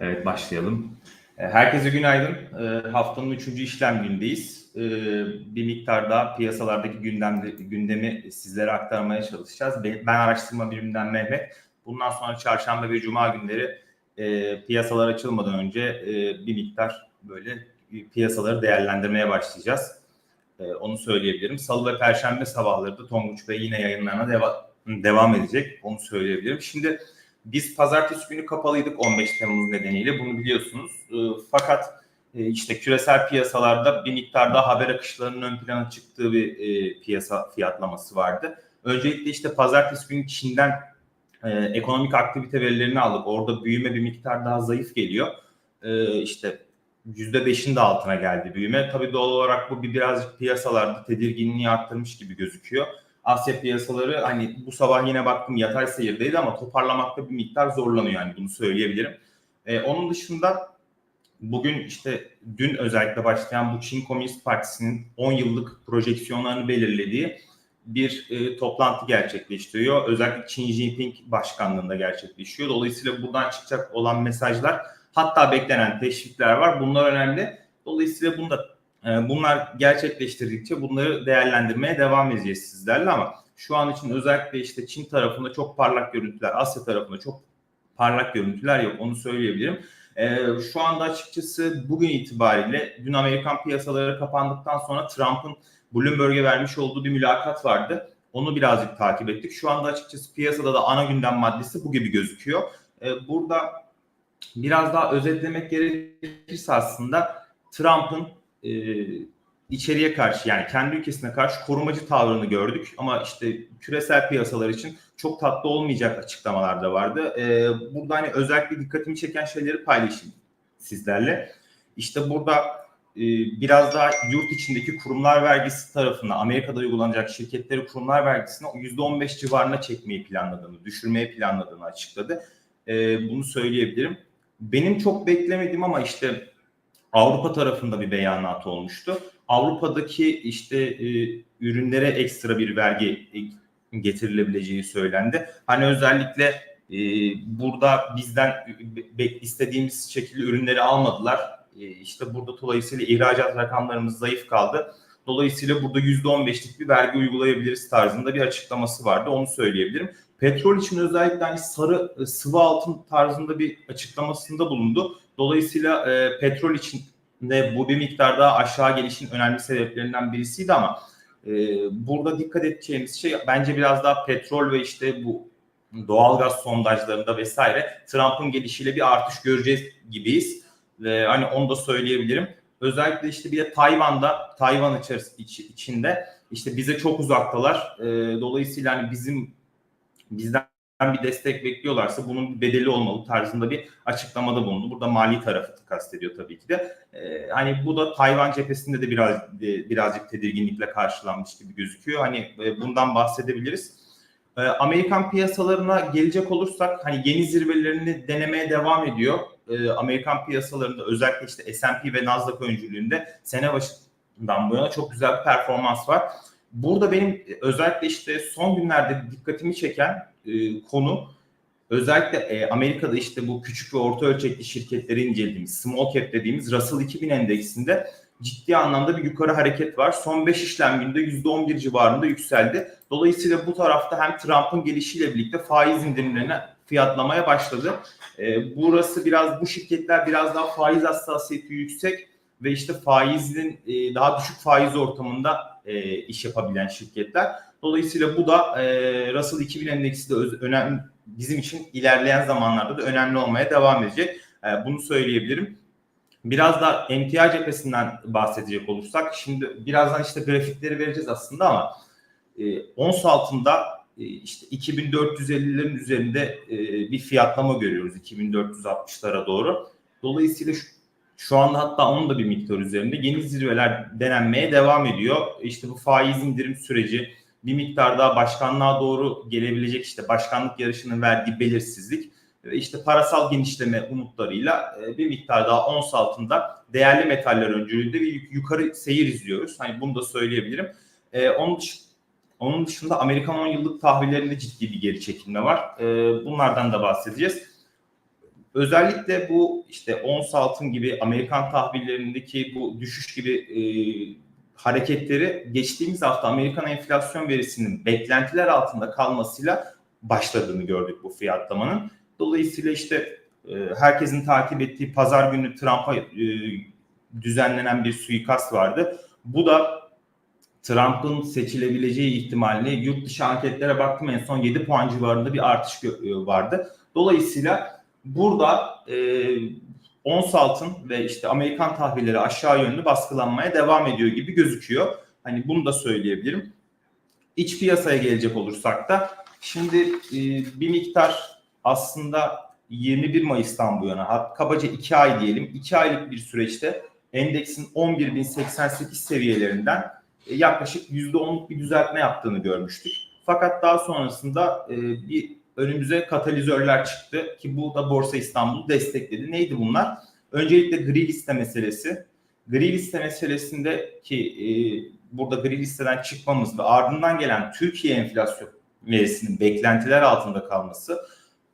Evet başlayalım. E, Herkese günaydın. E, Haftanın üçüncü işlem günündeyiz. E, Bir miktar daha piyasalardaki gündemde, gündemi sizlere aktarmaya çalışacağız. Ben araştırma biriminden Mehmet. Bundan sonra çarşamba ve cuma günleri piyasalar açılmadan önce bir miktar böyle piyasaları değerlendirmeye başlayacağız. Onu söyleyebilirim. Salı ve perşembe sabahları da Tonguç Bey yine yayınlarına deva- devam edecek. Onu söyleyebilirim. Şimdi biz pazartesi günü kapalıydık 15 Temmuz nedeniyle bunu biliyorsunuz. E, fakat e, işte küresel piyasalarda bir miktar daha haber akışlarının ön plana çıktığı bir e, piyasa fiyatlaması vardı. Öncelikle işte pazartesi günü Çin'den e, ekonomik aktivite verilerini aldık. Orada büyüme bir miktar daha zayıf geliyor. E, işte %5'in de altına geldi büyüme. Tabii doğal olarak bu bir birazcık piyasalarda tedirginliği arttırmış gibi gözüküyor. Asya piyasaları hani bu sabah yine baktım yatay seyirdeydi ama toparlamakta bir miktar zorlanıyor yani bunu söyleyebilirim. Ee, onun dışında bugün işte dün özellikle başlayan bu Çin Komünist Partisi'nin 10 yıllık projeksiyonlarını belirlediği bir e, toplantı gerçekleştiriyor. Özellikle Xi Jinping başkanlığında gerçekleşiyor. Dolayısıyla buradan çıkacak olan mesajlar hatta beklenen teşvikler var. Bunlar önemli. Dolayısıyla bunda ee, Bunlar gerçekleştirdikçe bunları değerlendirmeye devam edeceğiz sizlerle ama şu an için özellikle işte Çin tarafında çok parlak görüntüler, Asya tarafında çok parlak görüntüler yok onu söyleyebilirim. Ee, şu anda açıkçası bugün itibariyle dün Amerikan piyasaları kapandıktan sonra Trump'ın Bloomberg'e vermiş olduğu bir mülakat vardı. Onu birazcık takip ettik. Şu anda açıkçası piyasada da ana gündem maddesi bu gibi gözüküyor. Ee, burada biraz daha özetlemek gerekirse aslında Trump'ın e, içeriye karşı yani kendi ülkesine karşı korumacı tavrını gördük ama işte küresel piyasalar için çok tatlı olmayacak açıklamalar da vardı. E, burada hani özellikle dikkatimi çeken şeyleri paylaşayım sizlerle. İşte burada e, biraz daha yurt içindeki kurumlar vergisi tarafına Amerika'da uygulanacak şirketleri kurumlar vergisini %15 civarına çekmeyi planladığını, düşürmeyi planladığını açıkladı. E, bunu söyleyebilirim. Benim çok beklemediğim ama işte Avrupa tarafında bir beyanat olmuştu. Avrupa'daki işte e, ürünlere ekstra bir vergi getirilebileceği söylendi. Hani özellikle e, burada bizden istediğimiz şekilde ürünleri almadılar. E, işte burada dolayısıyla ihracat rakamlarımız zayıf kaldı. Dolayısıyla burada %15'lik bir vergi uygulayabiliriz tarzında bir açıklaması vardı. Onu söyleyebilirim. Petrol için özellikle hani sarı e, sıvı altın tarzında bir açıklamasında bulundu. Dolayısıyla e, petrol için de bu bir miktar daha aşağı gelişin önemli sebeplerinden birisiydi ama e, burada dikkat edeceğimiz şey bence biraz daha petrol ve işte bu doğalgaz sondajlarında vesaire Trump'ın gelişiyle bir artış göreceğiz gibiyiz. Ve hani onu da söyleyebilirim. Özellikle işte bir de Tayvan'da, Tayvan içerisinde içinde işte bize çok uzaktalar. E, dolayısıyla hani bizim bizden bir destek bekliyorlarsa bunun bir bedeli olmalı tarzında bir açıklamada bulundu. Burada mali tarafı kastediyor tabii ki de. Ee, hani bu da Tayvan cephesinde de biraz birazcık tedirginlikle karşılanmış gibi gözüküyor. Hani e, bundan bahsedebiliriz. Ee, Amerikan piyasalarına gelecek olursak hani yeni zirvelerini denemeye devam ediyor. Ee, Amerikan piyasalarında özellikle işte S&P ve Nasdaq öncülüğünde sene başından bu yana çok güzel bir performans var. Burada benim özellikle işte son günlerde dikkatimi çeken e, konu özellikle e, Amerika'da işte bu küçük ve orta ölçekli şirketleri incelediğimiz small cap dediğimiz Russell 2000 endeksinde ciddi anlamda bir yukarı hareket var. Son 5 işlem günde %11 civarında yükseldi. Dolayısıyla bu tarafta hem Trump'ın gelişiyle birlikte faiz indirimlerine fiyatlamaya başladı. E, burası biraz bu şirketler biraz daha faiz hassasiyeti yüksek ve işte faizin e, daha düşük faiz ortamında e, iş yapabilen şirketler. Dolayısıyla bu da e, Russell 2000 endeksi de öz, önemli bizim için ilerleyen zamanlarda da önemli olmaya devam edecek. E, bunu söyleyebilirim. Biraz da MTI cephesinden bahsedecek olursak şimdi birazdan işte grafikleri vereceğiz aslında ama e, ons altında e, işte 2450'lerin üzerinde e, bir fiyatlama görüyoruz 2460'lara doğru. Dolayısıyla şu, şu anda hatta onun da bir miktar üzerinde yeni zirveler denenmeye devam ediyor. İşte bu faiz indirim süreci bir miktar daha başkanlığa doğru gelebilecek işte başkanlık yarışının verdiği belirsizlik ve işte parasal genişleme umutlarıyla e, bir miktar daha ons altında değerli metaller öncülüğünde bir yukarı seyir izliyoruz. Hani bunu da söyleyebilirim. Ee, onun, onun dışında Amerikan 10 yıllık tahvillerinde ciddi bir geri çekilme var. Ee, bunlardan da bahsedeceğiz. özellikle bu işte ons altın gibi Amerikan tahvillerindeki bu düşüş gibi e, hareketleri geçtiğimiz hafta Amerikan enflasyon verisinin beklentiler altında kalmasıyla başladığını gördük bu fiyatlamanın. Dolayısıyla işte e, herkesin takip ettiği pazar günü Trump'a e, düzenlenen bir suikast vardı. Bu da Trump'ın seçilebileceği ihtimalini yurt dışı anketlere baktım en son 7 puan civarında bir artış vardı. Dolayısıyla burada e, ons altın ve işte Amerikan tahvilleri aşağı yönlü baskılanmaya devam ediyor gibi gözüküyor. Hani bunu da söyleyebilirim. İç piyasaya gelecek olursak da şimdi e, bir miktar aslında 21 Mayıs'tan bu yana kabaca 2 ay diyelim 2 aylık bir süreçte endeksin 11.088 seviyelerinden e, yaklaşık %10'luk bir düzeltme yaptığını görmüştük. Fakat daha sonrasında e, bir önümüze katalizörler çıktı ki bu da Borsa İstanbul'u destekledi. Neydi bunlar? Öncelikle gri liste meselesi. Gri liste meselesinde ki e, burada gri listeden çıkmamız ve ardından gelen Türkiye enflasyon verisinin beklentiler altında kalması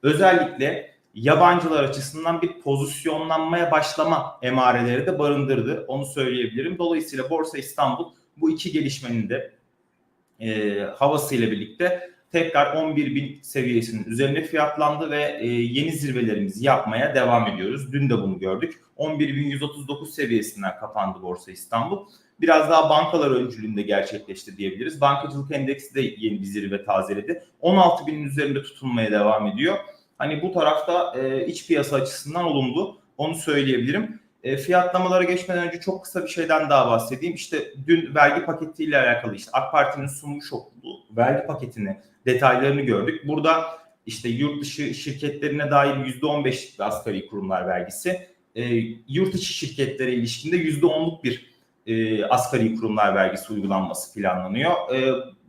özellikle yabancılar açısından bir pozisyonlanmaya başlama emareleri de barındırdı. Onu söyleyebilirim. Dolayısıyla Borsa İstanbul bu iki gelişmenin de e, havasıyla birlikte tekrar 11 bin seviyesinin üzerine fiyatlandı ve e, yeni zirvelerimizi yapmaya devam ediyoruz. Dün de bunu gördük. 11.139 seviyesinden kapandı Borsa İstanbul. Biraz daha bankalar öncülüğünde gerçekleşti diyebiliriz. Bankacılık endeksi de yeni bir zirve tazeledi. 16 binin üzerinde tutulmaya devam ediyor. Hani bu tarafta e, iç piyasa açısından olumlu. Onu söyleyebilirim. E, fiyatlamalara geçmeden önce çok kısa bir şeyden daha bahsedeyim. İşte dün vergi paketiyle alakalı işte AK Parti'nin sunmuş olduğu vergi paketini detaylarını gördük. Burada işte yurt dışı şirketlerine dair %15 asgari kurumlar vergisi, e, yurt içi şirketlere ilişkinde %10'luk bir e, asgari kurumlar vergisi uygulanması planlanıyor. E,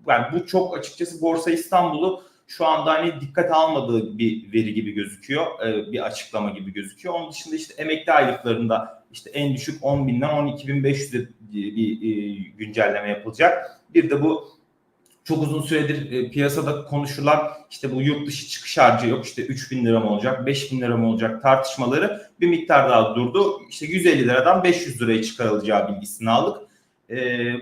yani bu çok açıkçası Borsa İstanbul'u şu anda hani dikkat almadığı bir veri gibi gözüküyor. E, bir açıklama gibi gözüküyor. Onun dışında işte emekli aylıklarında işte en düşük 10 binden 12 bin 500'e bir e, güncelleme yapılacak. Bir de bu çok uzun süredir e, piyasada konuşulan işte bu yurt dışı çıkış harcı yok işte 3 bin lira mı olacak 5 bin lira mı olacak tartışmaları bir miktar daha durdu. İşte 150 liradan 500 liraya çıkarılacağı bilgisini aldık. E,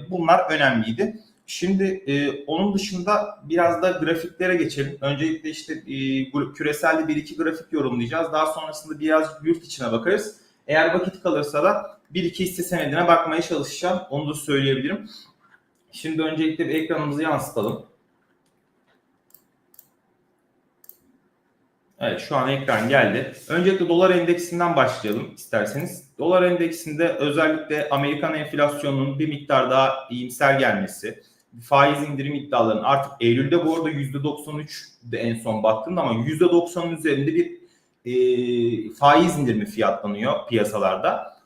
bunlar önemliydi. Şimdi e, onun dışında biraz da grafiklere geçelim. Öncelikle işte e, küreselde bir iki grafik yorumlayacağız. Daha sonrasında biraz yurt içine bakarız. Eğer vakit kalırsa da bir iki hisse senedine bakmaya çalışacağım. Onu da söyleyebilirim. Şimdi öncelikle bir ekranımızı yansıtalım. Evet şu an ekran geldi. Öncelikle dolar endeksinden başlayalım isterseniz. Dolar endeksinde özellikle Amerikan enflasyonunun bir miktar daha iyimser gelmesi, faiz indirim iddialarının artık Eylül'de bu arada %93 de en son baktığımda ama %90'ın üzerinde bir e, faiz indirimi fiyatlanıyor piyasalarda.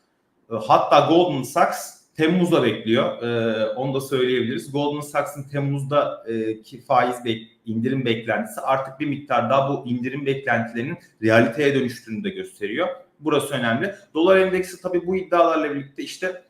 Hatta Goldman Sachs Temmuz'da bekliyor. Ee, onu da söyleyebiliriz. Goldman Sachs'ın Temmuz'da e, ki faiz bek indirim beklentisi artık bir miktar daha bu indirim beklentilerinin realiteye dönüştüğünü de gösteriyor. Burası önemli. Dolar endeksi tabii bu iddialarla birlikte işte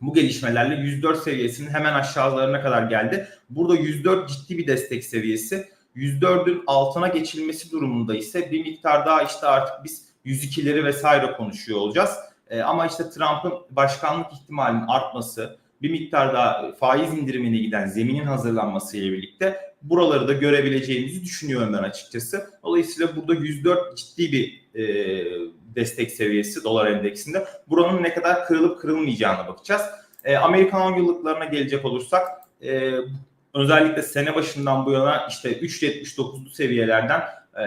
bu gelişmelerle 104 seviyesinin hemen aşağılarına kadar geldi. Burada 104 ciddi bir destek seviyesi. 104'ün altına geçilmesi durumunda ise bir miktar daha işte artık biz 102'leri vesaire konuşuyor olacağız. E, ama işte Trump'ın başkanlık ihtimalinin artması, bir miktar daha faiz indirimine giden zeminin hazırlanması ile birlikte buraları da görebileceğimizi düşünüyorum ben açıkçası. Dolayısıyla burada 104 ciddi bir e, destek seviyesi dolar endeksinde. Buranın ne kadar kırılıp kırılmayacağına bakacağız. E, Amerikan 10 yıllıklarına gelecek olursak e, özellikle sene başından bu yana işte 3.79'lu seviyelerden e,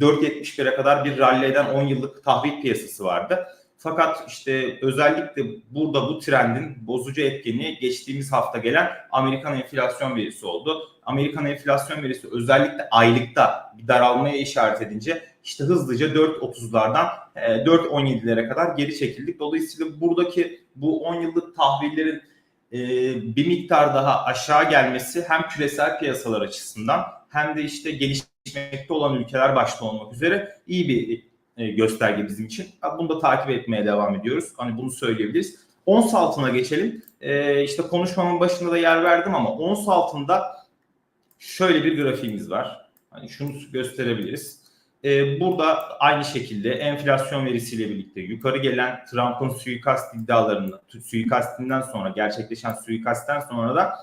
4.71'e kadar bir ralliden 10 yıllık tahvil piyasası vardı. Fakat işte özellikle burada bu trendin bozucu etkeni geçtiğimiz hafta gelen Amerikan enflasyon verisi oldu. Amerikan enflasyon verisi özellikle aylıkta bir daralmaya işaret edince işte hızlıca 4.30'lardan 4.17'lere e, kadar geri çekildik. Dolayısıyla buradaki bu 10 yıllık tahvillerin e, bir miktar daha aşağı gelmesi hem küresel piyasalar açısından hem de işte gelişmekte olan ülkeler başta olmak üzere iyi bir gösterge bizim için. Bunu da takip etmeye devam ediyoruz. Hani bunu söyleyebiliriz. Ons altına geçelim. E, işte konuşmamın başında da yer verdim ama ons altında şöyle bir grafiğimiz var. Hani şunu gösterebiliriz. e, burada aynı şekilde enflasyon verisiyle birlikte yukarı gelen Trump'ın suikast iddialarının suikastinden sonra gerçekleşen suikastten sonra da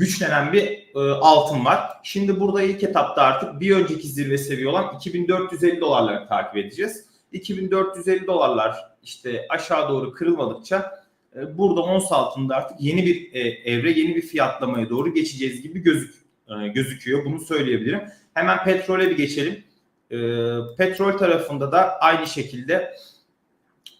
güçlenen bir e, altın var. Şimdi burada ilk etapta artık bir önceki zirve seviye olan 2450 dolarları takip edeceğiz. 2450 dolarlar işte aşağı doğru kırılmadıkça e, burada ons altında artık yeni bir e, evre, yeni bir fiyatlamaya doğru geçeceğiz gibi gözük e, gözüküyor. Bunu söyleyebilirim. Hemen petrole bir geçelim. E, petrol tarafında da aynı şekilde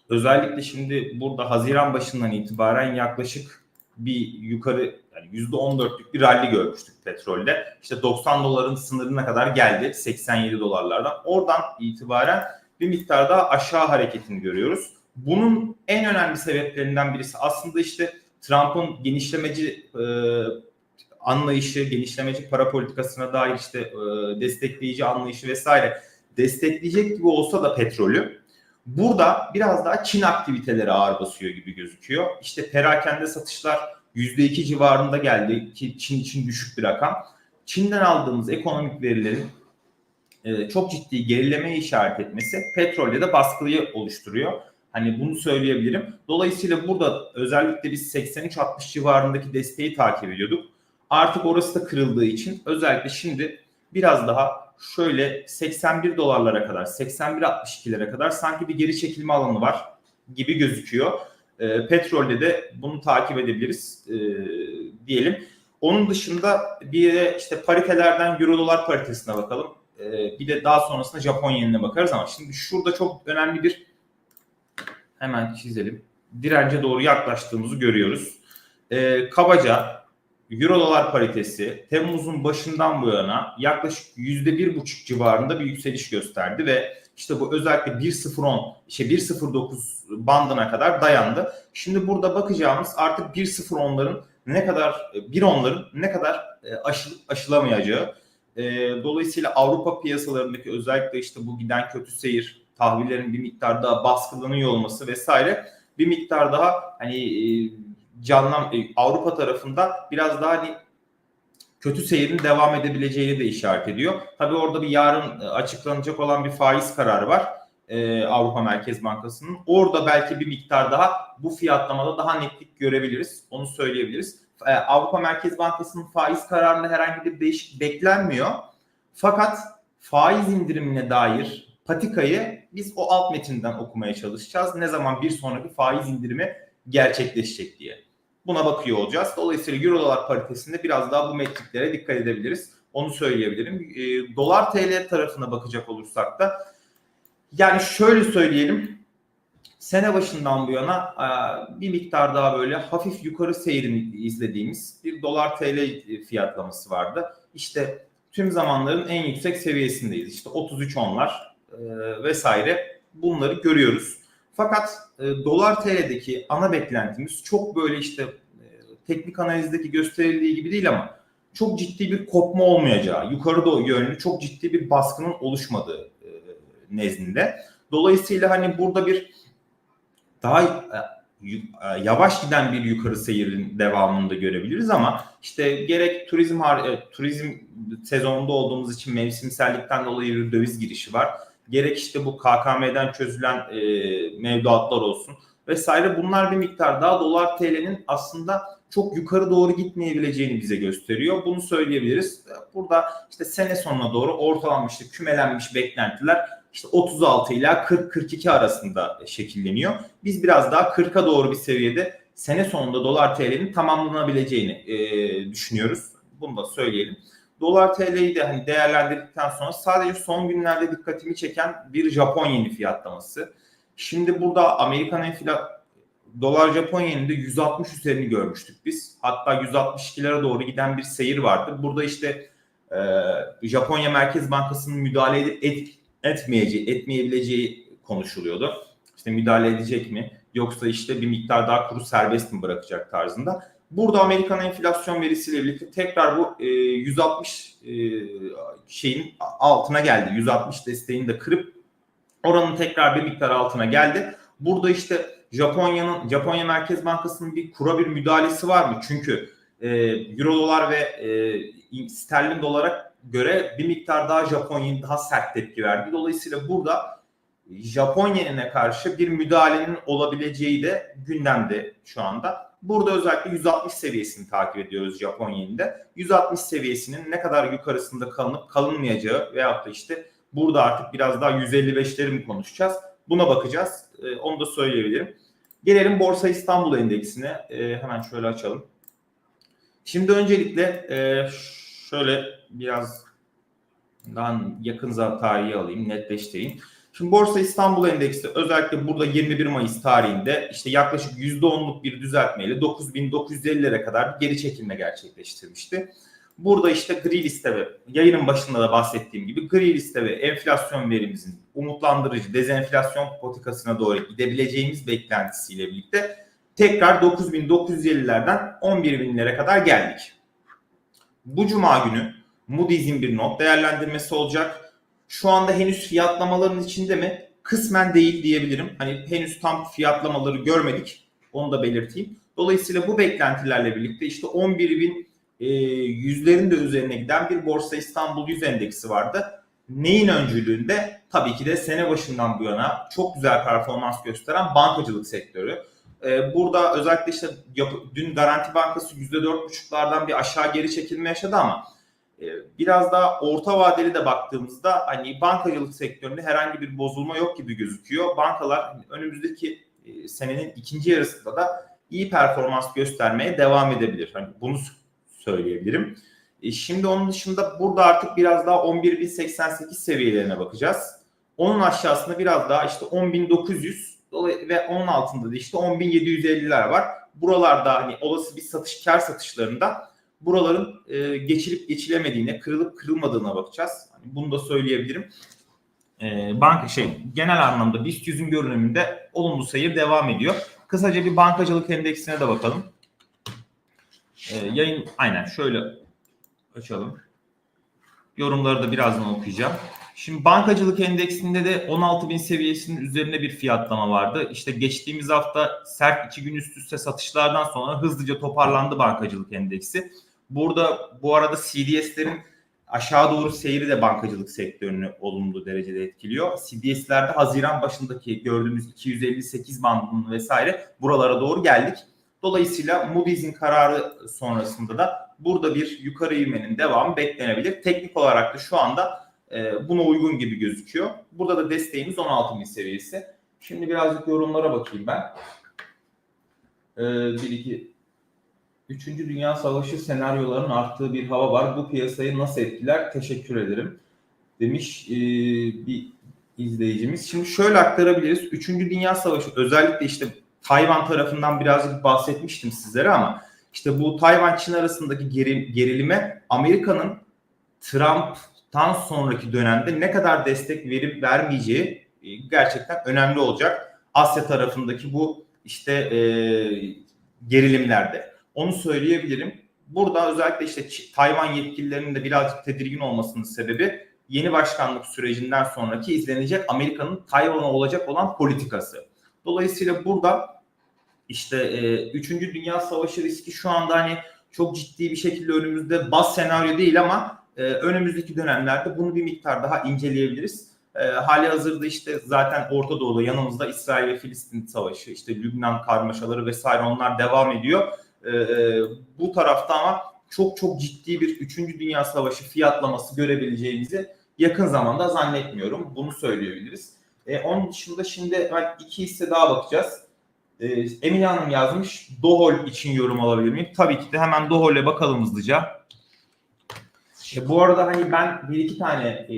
özellikle şimdi burada Haziran başından itibaren yaklaşık bir yukarı yani %14'lük bir rally görmüştük petrolde. İşte 90 doların sınırına kadar geldi 87 dolarlardan. Oradan itibaren bir miktar daha aşağı hareketini görüyoruz. Bunun en önemli sebeplerinden birisi aslında işte Trump'ın genişlemeci e, anlayışı, genişlemeci para politikasına dair işte e, destekleyici anlayışı vesaire destekleyecek gibi olsa da petrolü burada biraz daha Çin aktiviteleri ağır basıyor gibi gözüküyor. İşte perakende satışlar %2 civarında geldi ki Çin için düşük bir rakam. Çin'den aldığımız ekonomik verilerin e, çok ciddi gerilemeye işaret etmesi petrolde de baskıyı oluşturuyor. Hani bunu söyleyebilirim. Dolayısıyla burada özellikle biz 83-60 civarındaki desteği takip ediyorduk. Artık orası da kırıldığı için özellikle şimdi biraz daha şöyle 81 dolarlara kadar 81-62'lere kadar sanki bir geri çekilme alanı var gibi gözüküyor. E, petrolde de bunu takip edebiliriz e, diyelim. Onun dışında bir de işte paritelerden euro dolar paritesine bakalım. E, bir de daha sonrasında Japon yenine bakarız ama şimdi şurada çok önemli bir hemen çizelim. Dirence doğru yaklaştığımızı görüyoruz. E, kabaca Euro dolar paritesi Temmuz'un başından bu yana yaklaşık yüzde bir buçuk civarında bir yükseliş gösterdi ve işte bu özellikle 1.010 işte 1.09 bandına kadar dayandı. Şimdi burada bakacağımız artık 1.010'ların ne kadar 1.10'ların ne kadar e, aşıl, aşılamayacağı. E, dolayısıyla Avrupa piyasalarındaki özellikle işte bu giden kötü seyir, tahvillerin bir miktar daha baskılanıyor olması vesaire bir miktar daha hani e, canlan Avrupa tarafında biraz daha hani kötü seyrin devam edebileceğini de işaret ediyor. Tabii orada bir yarın açıklanacak olan bir faiz kararı var. Ee, Avrupa Merkez Bankası'nın. Orada belki bir miktar daha bu fiyatlamada daha netlik görebiliriz. Onu söyleyebiliriz. Ee, Avrupa Merkez Bankası'nın faiz kararında herhangi bir değişik beklenmiyor. Fakat faiz indirimine dair patikayı biz o alt metinden okumaya çalışacağız. Ne zaman bir sonraki faiz indirimi gerçekleşecek diye. Buna bakıyor olacağız. Dolayısıyla Euro dolar paritesinde biraz daha bu metriklere dikkat edebiliriz. Onu söyleyebilirim. E, dolar TL tarafına bakacak olursak da yani şöyle söyleyelim. Sene başından bu yana e, bir miktar daha böyle hafif yukarı seyrini izlediğimiz bir dolar TL fiyatlaması vardı. İşte tüm zamanların en yüksek seviyesindeyiz. İşte 33 onlar e, vesaire bunları görüyoruz. Fakat e, dolar TL'deki ana beklentimiz çok böyle işte e, teknik analizdeki gösterildiği gibi değil ama çok ciddi bir kopma olmayacağı, yukarı doğru yönlü çok ciddi bir baskının oluşmadığı e, nezdinde. Dolayısıyla hani burada bir daha e, e yavaş giden bir yukarı seyirin devamını da görebiliriz ama işte gerek turizm turizm sezonunda olduğumuz için mevsimsellikten dolayı bir döviz girişi var gerek işte bu KKM'den çözülen e, mevduatlar olsun vesaire bunlar bir miktar daha dolar TL'nin aslında çok yukarı doğru gitmeyebileceğini bize gösteriyor. Bunu söyleyebiliriz. Burada işte sene sonuna doğru ortalanmış, işte kümelenmiş beklentiler işte 36 ile 40-42 arasında şekilleniyor. Biz biraz daha 40'a doğru bir seviyede sene sonunda dolar TL'nin tamamlanabileceğini e, düşünüyoruz. Bunu da söyleyelim. Dolar TL'yi de hani değerlendirdikten sonra sadece son günlerde dikkatimi çeken bir Japon yeni fiyatlaması. Şimdi burada Amerikan enfla dolar Japon yeninde 160 üzerini görmüştük biz. Hatta 162'lere doğru giden bir seyir vardı. Burada işte e, Japonya Merkez Bankası'nın müdahale edip et, etmeyeceği, etmeyebileceği konuşuluyordu. İşte müdahale edecek mi? Yoksa işte bir miktar daha kuru serbest mi bırakacak tarzında. Burada Amerikan enflasyon verisiyle birlikte tekrar bu e, 160 e, şeyin altına geldi. 160 desteğini de kırıp oranın tekrar bir miktar altına geldi. Burada işte Japonya'nın Japonya Merkez Bankası'nın bir kura bir müdahalesi var mı? Çünkü e, euro dolar ve e, sterlin dolara göre bir miktar daha Japon yen daha sert tepki verdi. Dolayısıyla burada Japon yenine karşı bir müdahalenin olabileceği de gündemde şu anda. Burada özellikle 160 seviyesini takip ediyoruz Japon yeninde. 160 seviyesinin ne kadar yukarısında kalınıp kalınmayacağı veyahut da işte burada artık biraz daha 155'leri mi konuşacağız? Buna bakacağız. E, onu da söyleyebilirim. Gelelim Borsa İstanbul Endeksine. E, hemen şöyle açalım. Şimdi öncelikle e, şöyle biraz daha yakın tarihi alayım, netleştireyim. Şimdi Borsa İstanbul Endeksi özellikle burada 21 Mayıs tarihinde işte yaklaşık %10'luk bir düzeltmeyle 9950'lere kadar bir geri çekilme gerçekleştirmişti. Burada işte gri liste ve yayının başında da bahsettiğim gibi gri liste ve enflasyon verimizin umutlandırıcı dezenflasyon politikasına doğru gidebileceğimiz beklentisiyle birlikte tekrar 9950'lerden 11000'lere kadar geldik. Bu cuma günü Moody's'in bir not değerlendirmesi olacak. Şu anda henüz fiyatlamaların içinde mi? Kısmen değil diyebilirim. Hani henüz tam fiyatlamaları görmedik. Onu da belirteyim. Dolayısıyla bu beklentilerle birlikte işte 11.000 e, yüzlerin de üzerine giden bir Borsa İstanbul 100 endeksi vardı. Neyin öncülüğünde? Tabii ki de sene başından bu yana çok güzel performans gösteren bankacılık sektörü. E, burada özellikle işte yapı, dün Garanti Bankası %4,5'lardan bir aşağı geri çekilme yaşadı ama biraz daha orta vadeli de baktığımızda hani bankacılık sektöründe herhangi bir bozulma yok gibi gözüküyor. Bankalar önümüzdeki e, senenin ikinci yarısında da iyi performans göstermeye devam edebilir. Hani bunu söyleyebilirim. E şimdi onun dışında burada artık biraz daha 11.088 seviyelerine bakacağız. Onun aşağısında biraz daha işte 10.900 ve onun altında da işte 10.750'ler var. Buralarda hani olası bir satış kar satışlarında buraların e, geçilip geçilemediğine, kırılıp kırılmadığına bakacağız. Hani bunu da söyleyebilirim. E, banka şey genel anlamda BIST 100'ün görünümünde olumlu seyir devam ediyor. Kısaca bir bankacılık endeksine de bakalım. E, yayın aynen şöyle açalım. Yorumları da birazdan okuyacağım. Şimdi bankacılık endeksinde de 16.000 seviyesinin üzerinde bir fiyatlama vardı. İşte geçtiğimiz hafta sert iki gün üst üste satışlardan sonra hızlıca toparlandı bankacılık endeksi. Burada bu arada CDS'lerin aşağı doğru seyri de bankacılık sektörünü olumlu derecede etkiliyor. CDS'lerde Haziran başındaki gördüğümüz 258 bandının vesaire buralara doğru geldik. Dolayısıyla Moody's'in kararı sonrasında da burada bir yukarı ivmenin devamı beklenebilir. Teknik olarak da şu anda e, buna uygun gibi gözüküyor. Burada da desteğimiz 16.000 seviyesi. Şimdi birazcık yorumlara bakayım ben. E, bir iki Üçüncü Dünya Savaşı senaryolarının arttığı bir hava var. Bu piyasayı nasıl etkiler? Teşekkür ederim. Demiş e, bir izleyicimiz. Şimdi şöyle aktarabiliriz. Üçüncü Dünya Savaşı özellikle işte Tayvan tarafından birazcık bahsetmiştim sizlere ama işte bu Tayvan-Çin arasındaki geri, gerilime Amerika'nın Trump'tan sonraki dönemde ne kadar destek verip vermeyeceği e, gerçekten önemli olacak. Asya tarafındaki bu işte e, gerilimlerde. Onu söyleyebilirim. Burada özellikle işte Tayvan yetkililerinin de birazcık tedirgin olmasının sebebi yeni başkanlık sürecinden sonraki izlenecek Amerika'nın Tayvan'a olacak olan politikası. Dolayısıyla burada işte e, 3. Dünya Savaşı riski şu anda hani çok ciddi bir şekilde önümüzde baz senaryo değil ama e, önümüzdeki dönemlerde bunu bir miktar daha inceleyebiliriz. E, hali hazırda işte zaten Orta Doğu'da yanımızda İsrail ve Filistin savaşı, işte Lübnan karmaşaları vesaire onlar devam ediyor. E, e bu tarafta ama çok çok ciddi bir 3. Dünya Savaşı fiyatlaması görebileceğimizi yakın zamanda zannetmiyorum. Bunu söyleyebiliriz. E, onun dışında şimdi ben iki hisse daha bakacağız. E, Emine Hanım yazmış. Dohol için yorum alabilir miyim? Tabii ki de hemen Dohol'e bakalım hızlıca. E, bu arada hani ben bir iki tane e,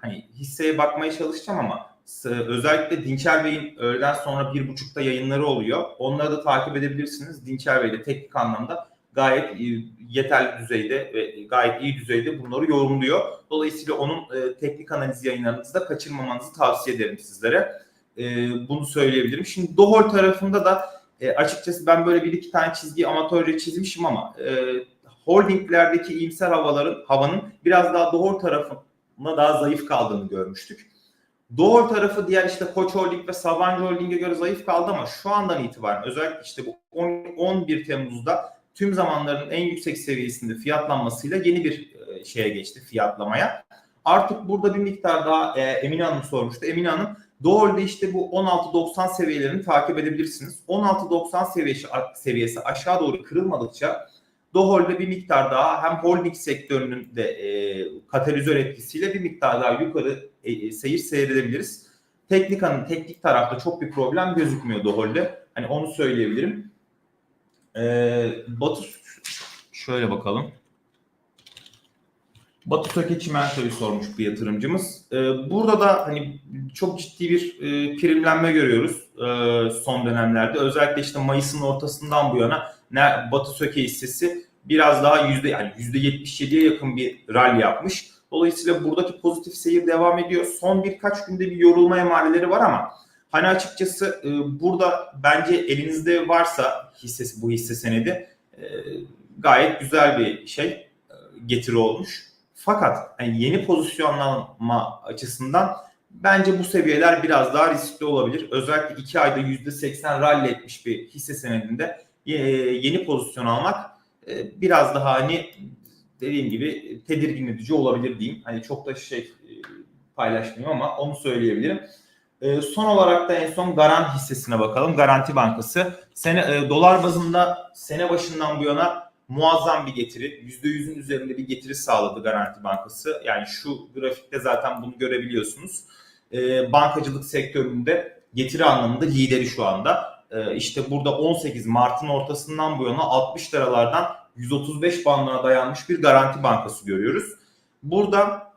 hani hisseye bakmaya çalışacağım ama özellikle Dinçer Bey'in öğleden sonra bir buçukta yayınları oluyor. Onları da takip edebilirsiniz. Dinçer Bey de teknik anlamda gayet yeterli düzeyde ve gayet iyi düzeyde bunları yorumluyor. Dolayısıyla onun e, teknik analiz yayınlarınızı da kaçırmamanızı tavsiye ederim sizlere. E, bunu söyleyebilirim. Şimdi Dohol tarafında da e, açıkçası ben böyle bir iki tane çizgi amatörce çizmişim ama holdinglerdeki iyimser havaların havanın biraz daha Dohol tarafına daha zayıf kaldığını görmüştük. Doğru tarafı diğer işte Koç Holding ve Sabancı Holding'e göre zayıf kaldı ama şu andan itibaren özellikle işte bu 10, 11 Temmuz'da tüm zamanların en yüksek seviyesinde fiyatlanmasıyla yeni bir e, şeye geçti fiyatlamaya. Artık burada bir miktar daha e, Emine Hanım sormuştu. Emine Hanım Doğru'da işte bu 16.90 seviyelerini takip edebilirsiniz. 16.90 seviyesi, seviyesi aşağı doğru kırılmadıkça Dohol'de bir miktar daha hem holding sektörünün de e, katalizör etkisiyle bir miktar daha yukarı e, e, seyir seyredebiliriz. Teknikanın teknik tarafta çok bir problem gözükmüyor Dohol'de. Hani onu söyleyebilirim. E, Batı şöyle bakalım. Batu Söke Çimento'yu sormuş bir yatırımcımız. Ee, burada da hani çok ciddi bir e, primlenme görüyoruz e, son dönemlerde. Özellikle işte Mayıs'ın ortasından bu yana ne Batu Söke hissesi biraz daha yüzde yani yüzde 77'ye yakın bir rally yapmış. Dolayısıyla buradaki pozitif seyir devam ediyor. Son birkaç günde bir yorulma emareleri var ama hani açıkçası e, burada bence elinizde varsa hissesi bu hisse senedi e, gayet güzel bir şey e, getiri olmuş. Fakat yani yeni pozisyonlanma açısından bence bu seviyeler biraz daha riskli olabilir. Özellikle 2 ayda %80 rally etmiş bir hisse senedinde e, yeni pozisyon almak e, biraz daha hani dediğim gibi tedirgin edici olabilir diyeyim. Hani çok da şey e, paylaşmayayım ama onu söyleyebilirim. Son olarak da en son Garan hissesine bakalım. Garanti Bankası. Sene, dolar bazında sene başından bu yana muazzam bir getiri. %100'ün üzerinde bir getiri sağladı Garanti Bankası. Yani şu grafikte zaten bunu görebiliyorsunuz. E, bankacılık sektöründe getiri anlamında lideri şu anda. E, işte burada 18 Mart'ın ortasından bu yana 60 liralardan 135 bandına dayanmış bir Garanti Bankası görüyoruz. Burada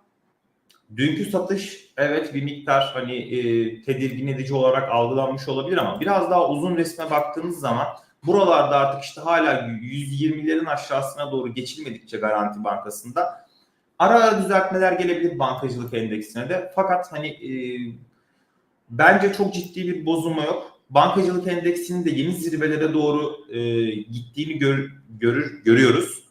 dünkü satış evet bir miktar hani e, tedirgin edici olarak algılanmış olabilir ama biraz daha uzun resme baktığınız zaman Buralarda artık işte hala 120'lerin aşağısına doğru geçilmedikçe Garanti Bankası'nda ara düzeltmeler gelebilir bankacılık endeksine de. Fakat hani e, bence çok ciddi bir bozulma yok. Bankacılık endeksinin de yeni zirvelere doğru e, gittiğini gör, görür, görüyoruz.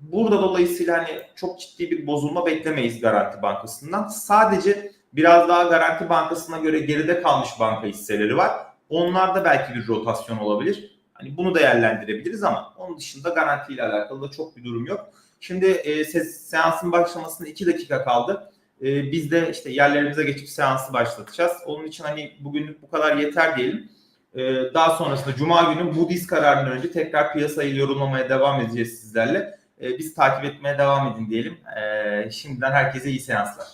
Burada dolayısıyla hani çok ciddi bir bozulma beklemeyiz Garanti Bankası'ndan. Sadece biraz daha Garanti Bankası'na göre geride kalmış banka hisseleri var. Onlarda belki bir rotasyon olabilir. Hani bunu değerlendirebiliriz ama onun dışında garanti ile alakalı da çok bir durum yok. Şimdi e, seansın başlamasına 2 dakika kaldı. E, biz de işte yerlerimize geçip seansı başlatacağız. Onun için hani bugünlük bu kadar yeter diyelim. E, daha sonrasında Cuma günü diz kararından önce tekrar piyasayı yorumlamaya devam edeceğiz sizlerle. E, biz takip etmeye devam edin diyelim. E, şimdiden herkese iyi seanslar.